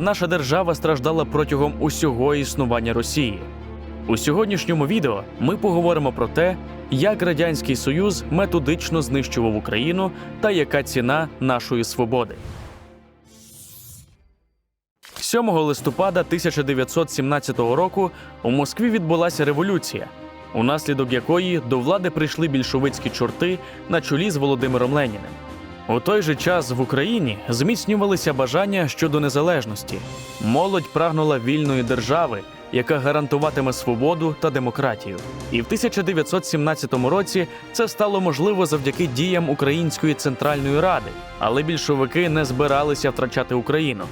наша держава страждала протягом усього існування Росії. У сьогоднішньому відео ми поговоримо про те, як Радянський Союз методично знищував Україну та яка ціна нашої свободи. 7 листопада 1917 року у Москві відбулася революція, унаслідок якої до влади прийшли більшовицькі чорти на чолі з Володимиром Леніним. У той же час в Україні зміцнювалися бажання щодо незалежності. Молодь прагнула вільної держави, яка гарантуватиме свободу та демократію. І в 1917 році це стало можливо завдяки діям Української центральної ради, але більшовики не збиралися втрачати Україну.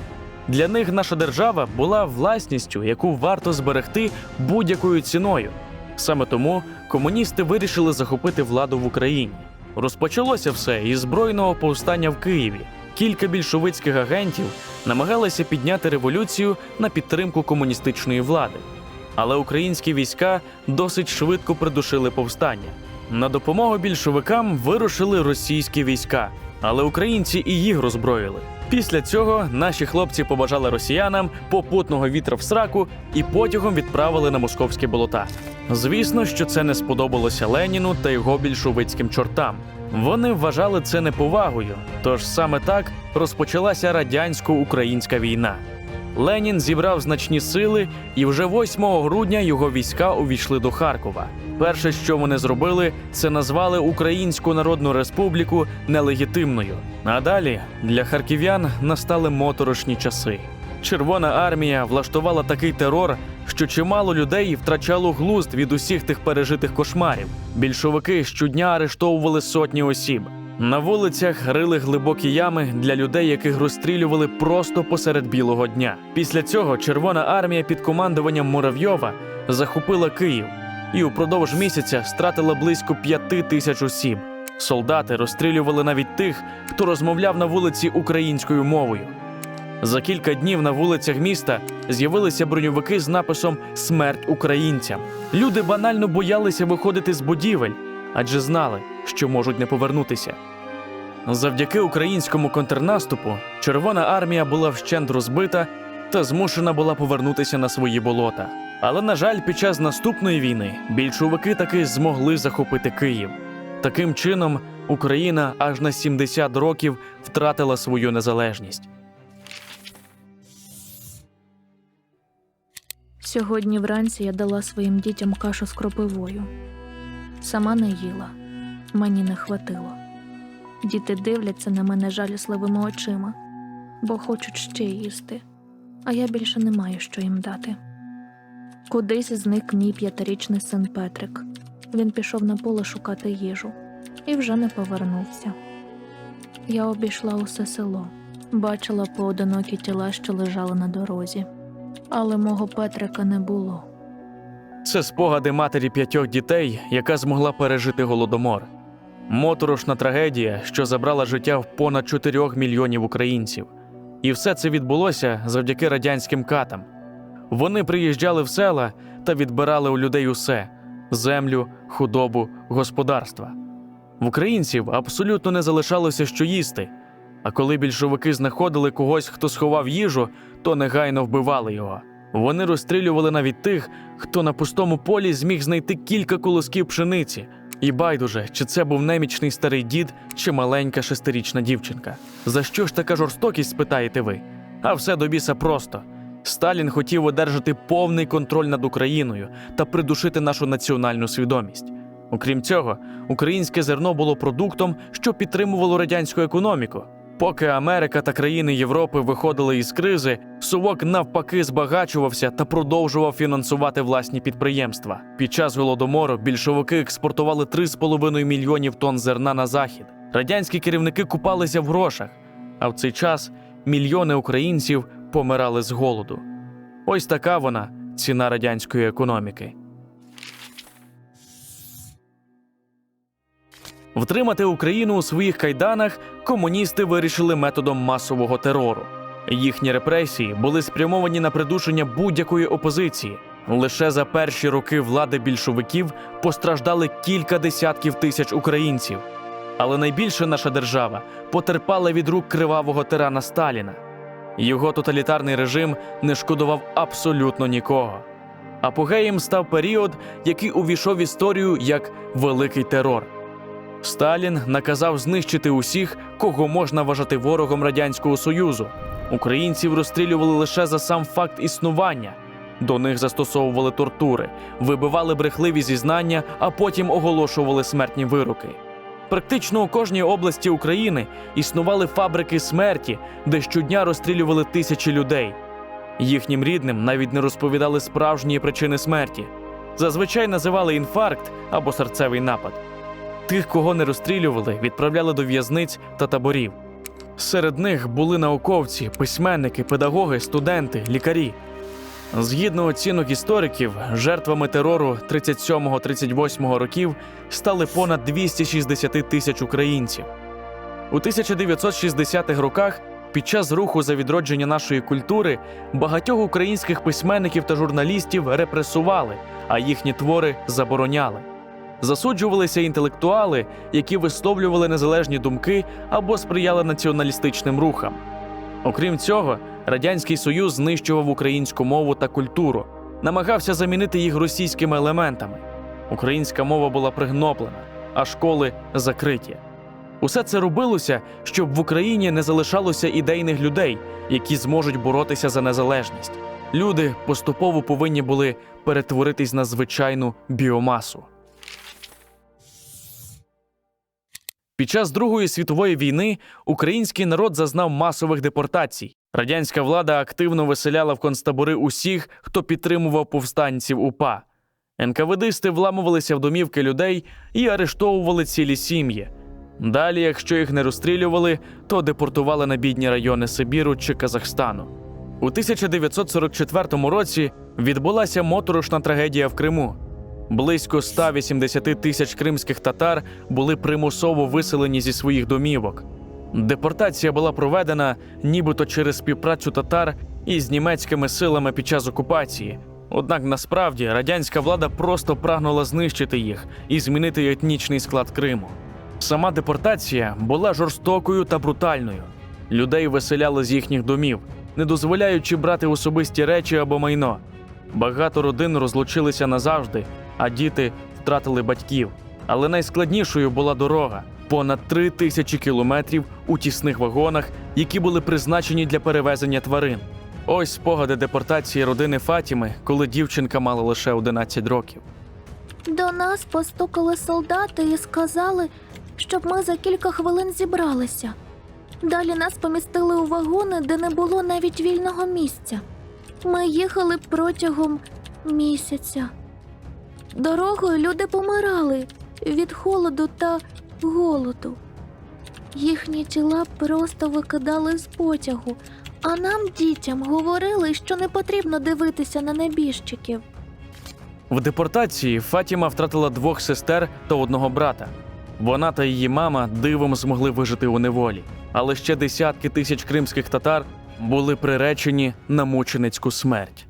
Для них наша держава була власністю, яку варто зберегти будь-якою ціною. Саме тому комуністи вирішили захопити владу в Україні. Розпочалося все із збройного повстання в Києві. Кілька більшовицьких агентів намагалися підняти революцію на підтримку комуністичної влади. Але українські війська досить швидко придушили повстання. На допомогу більшовикам вирушили російські війська, але українці і їх роззброїли. Після цього наші хлопці побажали росіянам попутного вітра в сраку і потягом відправили на московські болота. Звісно, що це не сподобалося Леніну та його більшовицьким чортам. Вони вважали це неповагою, тож саме так розпочалася радянсько-українська війна. Ленін зібрав значні сили, і вже 8 грудня його війська увійшли до Харкова. Перше, що вони зробили, це назвали Українську Народну Республіку нелегітимною. А далі для харків'ян настали моторошні часи. Червона армія влаштувала такий терор, що чимало людей втрачало глузд від усіх тих пережитих кошмарів. Більшовики щодня арештовували сотні осіб. На вулицях рили глибокі ями для людей, яких розстрілювали просто посеред білого дня. Після цього Червона армія під командуванням Муравйова захопила Київ і упродовж місяця стратила близько п'яти тисяч осіб. Солдати розстрілювали навіть тих, хто розмовляв на вулиці українською мовою. За кілька днів на вулицях міста з'явилися броньовики з написом Смерть українцям. Люди банально боялися виходити з будівель, адже знали, що можуть не повернутися. Завдяки українському контрнаступу Червона армія була вщент розбита та змушена була повернутися на свої болота. Але, на жаль, під час наступної війни більшовики таки змогли захопити Київ. Таким чином, Україна аж на 70 років втратила свою незалежність. Сьогодні вранці я дала своїм дітям кашу з кропивою. Сама не їла, мені не хватило. Діти дивляться на мене жалісливими очима, бо хочуть ще їсти, а я більше не маю що їм дати. Кудись зник мій п'ятирічний син Петрик. Він пішов на поле шукати їжу і вже не повернувся. Я обійшла усе село, бачила поодинокі тіла, що лежали на дорозі. Але мого Петрика не було. Це спогади матері п'ятьох дітей, яка змогла пережити голодомор. Моторошна трагедія, що забрала життя в понад 4 мільйонів українців. І все це відбулося завдяки радянським катам. Вони приїжджали в села та відбирали у людей усе землю, худобу, господарства. В українців абсолютно не залишалося що їсти. А коли більшовики знаходили когось, хто сховав їжу, то негайно вбивали його. Вони розстрілювали навіть тих, хто на пустому полі зміг знайти кілька колосків пшениці. І байдуже, чи це був немічний старий дід, чи маленька шестирічна дівчинка. За що ж така жорстокість, спитаєте ви? А все до біса просто. Сталін хотів одержати повний контроль над Україною та придушити нашу національну свідомість. Окрім цього, українське зерно було продуктом, що підтримувало радянську економіку. Поки Америка та країни Європи виходили із кризи, Совок навпаки збагачувався та продовжував фінансувати власні підприємства. Під час голодомору більшовики експортували 3,5 мільйонів тонн зерна на захід. Радянські керівники купалися в грошах, а в цей час мільйони українців помирали з голоду. Ось така вона ціна радянської економіки. Втримати Україну у своїх кайданах комуністи вирішили методом масового терору. Їхні репресії були спрямовані на придушення будь-якої опозиції. Лише за перші роки влади більшовиків постраждали кілька десятків тисяч українців. Але найбільше наша держава потерпала від рук кривавого тирана Сталіна. Його тоталітарний режим не шкодував абсолютно нікого. Апогеєм став період, який увійшов в історію як Великий терор. Сталін наказав знищити усіх, кого можна вважати ворогом Радянського Союзу. Українців розстрілювали лише за сам факт існування. До них застосовували тортури, вибивали брехливі зізнання, а потім оголошували смертні вироки. Практично у кожній області України існували фабрики смерті, де щодня розстрілювали тисячі людей. Їхнім рідним навіть не розповідали справжні причини смерті. Зазвичай називали інфаркт або серцевий напад. Тих, кого не розстрілювали, відправляли до в'язниць та таборів. Серед них були науковці, письменники, педагоги, студенти, лікарі. Згідно оцінок істориків, жертвами терору 37-38 років стали понад 260 тисяч українців. У 1960-х роках під час руху за відродження нашої культури багатьох українських письменників та журналістів репресували, а їхні твори забороняли. Засуджувалися інтелектуали, які висловлювали незалежні думки або сприяли націоналістичним рухам. Окрім цього, Радянський Союз знищував українську мову та культуру, намагався замінити їх російськими елементами. Українська мова була пригноблена, а школи закриті. Усе це робилося, щоб в Україні не залишалося ідейних людей, які зможуть боротися за незалежність. Люди поступово повинні були перетворитись на звичайну біомасу. Під час Другої світової війни український народ зазнав масових депортацій. Радянська влада активно виселяла в концтабори усіх, хто підтримував повстанців УПА. НКВДисти вламувалися в домівки людей і арештовували цілі сім'ї. Далі, якщо їх не розстрілювали, то депортували на бідні райони Сибіру чи Казахстану. У 1944 році відбулася моторошна трагедія в Криму. Близько 180 тисяч кримських татар були примусово виселені зі своїх домівок. Депортація була проведена нібито через співпрацю татар із німецькими силами під час окупації. Однак насправді радянська влада просто прагнула знищити їх і змінити етнічний склад Криму. Сама депортація була жорстокою та брутальною. Людей виселяли з їхніх домів, не дозволяючи брати особисті речі або майно. Багато родин розлучилися назавжди, а діти втратили батьків. Але найскладнішою була дорога понад три тисячі кілометрів у тісних вагонах, які були призначені для перевезення тварин. Ось спогади депортації родини Фатіми, коли дівчинка мала лише 11 років. До нас постукали солдати і сказали, щоб ми за кілька хвилин зібралися. Далі нас помістили у вагони, де не було навіть вільного місця. Ми їхали протягом місяця. Дорогою люди помирали від холоду та голоду. Їхні тіла просто викидали з потягу, а нам, дітям, говорили, що не потрібно дивитися на небіжчиків. В депортації Фатіма втратила двох сестер та одного брата. Вона та її мама дивом змогли вижити у неволі, але ще десятки тисяч кримських татар були приречені на мученицьку смерть.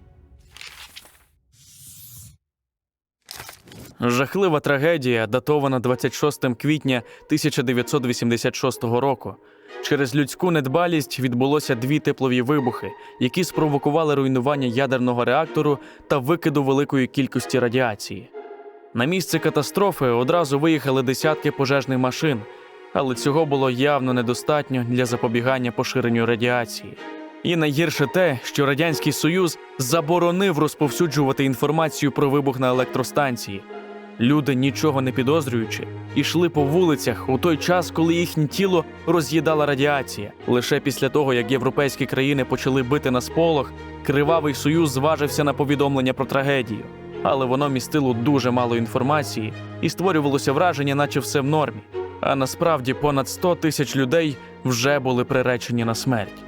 Жахлива трагедія, датована 26 квітня 1986 року. Через людську недбалість відбулося дві теплові вибухи, які спровокували руйнування ядерного реактору та викиду великої кількості радіації. На місце катастрофи одразу виїхали десятки пожежних машин, але цього було явно недостатньо для запобігання поширенню радіації. І найгірше те, що Радянський Союз заборонив розповсюджувати інформацію про вибух на електростанції. Люди, нічого не підозрюючи, ішли по вулицях у той час, коли їхнє тіло роз'їдала радіація. Лише після того, як європейські країни почали бити на сполох, Кривавий Союз зважився на повідомлення про трагедію. Але воно містило дуже мало інформації і створювалося враження, наче все в нормі. А насправді понад 100 тисяч людей вже були приречені на смерть.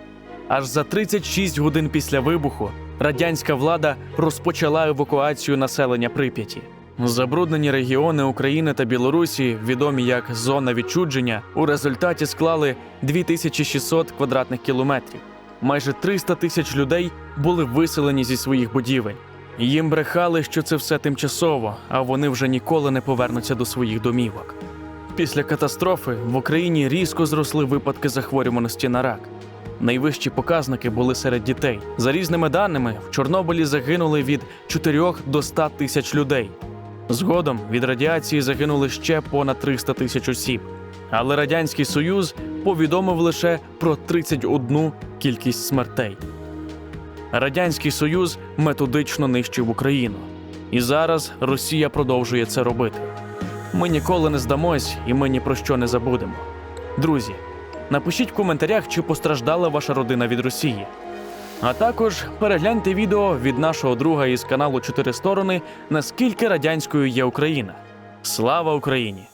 Аж за 36 годин після вибуху радянська влада розпочала евакуацію населення Прип'яті. Забруднені регіони України та Білорусі, відомі як зона відчудження, у результаті склали 2600 квадратних кілометрів. Майже 300 тисяч людей були виселені зі своїх будівель. Їм брехали, що це все тимчасово, а вони вже ніколи не повернуться до своїх домівок. Після катастрофи в Україні різко зросли випадки захворюваності на рак. Найвищі показники були серед дітей. За різними даними, в Чорнобилі загинули від 4 до 100 тисяч людей. Згодом від радіації загинули ще понад 300 тисяч осіб. Але Радянський Союз повідомив лише про 31 кількість смертей. Радянський Союз методично нищив Україну. І зараз Росія продовжує це робити. Ми ніколи не здамось і ми ні про що не забудемо. Друзі, напишіть в коментарях, чи постраждала ваша родина від Росії. А також перегляньте відео від нашого друга із каналу Чотири сторони, наскільки радянською є Україна. Слава Україні!